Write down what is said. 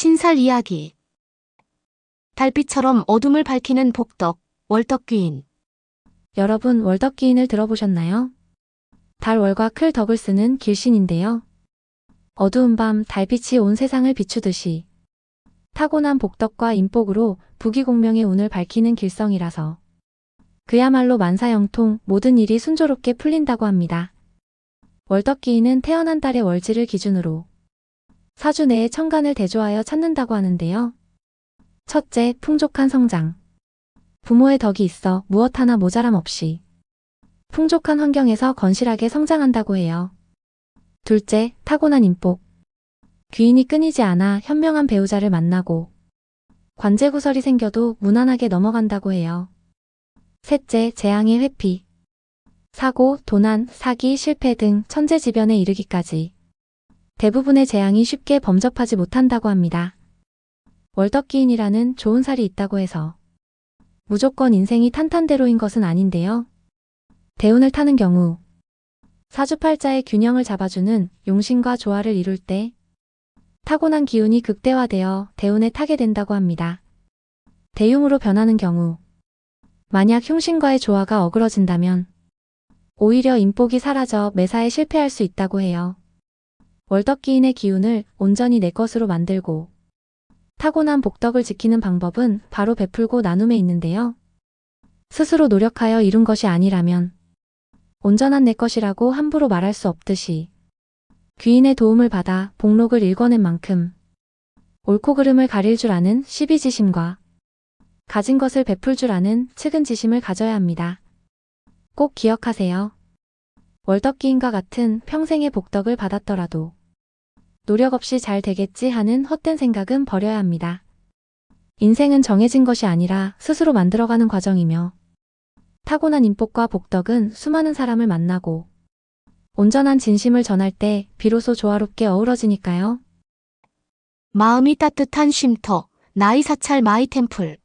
신살 이야기. 달빛처럼 어둠을 밝히는 복덕, 월덕귀인. 여러분 월덕기인을 들어보셨나요? 달월과 클 덕을 쓰는 길신인데요. 어두운 밤 달빛이 온 세상을 비추듯이 타고난 복덕과 인복으로 부귀공명의 운을 밝히는 길성이라서 그야말로 만사형통 모든 일이 순조롭게 풀린다고 합니다. 월덕기인은 태어난 달의 월지를 기준으로 사주 내에 천간을 대조하여 찾는다고 하는데요. 첫째, 풍족한 성장. 부모의 덕이 있어 무엇 하나 모자람 없이 풍족한 환경에서 건실하게 성장한다고 해요. 둘째, 타고난 인복. 귀인이 끊이지 않아 현명한 배우자를 만나고 관제구설이 생겨도 무난하게 넘어간다고 해요. 셋째, 재앙의 회피. 사고, 도난, 사기, 실패 등 천재지변에 이르기까지 대부분의 재앙이 쉽게 범접하지 못한다고 합니다. 월덕기인이라는 좋은 살이 있다고 해서 무조건 인생이 탄탄대로인 것은 아닌데요. 대운을 타는 경우 사주팔자의 균형을 잡아주는 용신과 조화를 이룰 때 타고난 기운이 극대화되어 대운에 타게 된다고 합니다. 대용으로 변하는 경우 만약 흉신과의 조화가 어그러진다면 오히려 인복이 사라져 매사에 실패할 수 있다고 해요. 월덕기인의 기운을 온전히 내 것으로 만들고 타고난 복덕을 지키는 방법은 바로 베풀고 나눔에 있는데요. 스스로 노력하여 이룬 것이 아니라면 온전한 내 것이라고 함부로 말할 수 없듯이 귀인의 도움을 받아 복록을 읽어낸 만큼 옳고 그름을 가릴 줄 아는 시비지심과 가진 것을 베풀 줄 아는 측은지심을 가져야 합니다. 꼭 기억하세요. 월덕기인과 같은 평생의 복덕을 받았더라도 노력 없이 잘 되겠지 하는 헛된 생각은 버려야 합니다. 인생은 정해진 것이 아니라 스스로 만들어가는 과정이며 타고난 인복과 복덕은 수많은 사람을 만나고 온전한 진심을 전할 때 비로소 조화롭게 어우러지니까요. 마음이 따뜻한 쉼터, 나이 사찰 마이템플.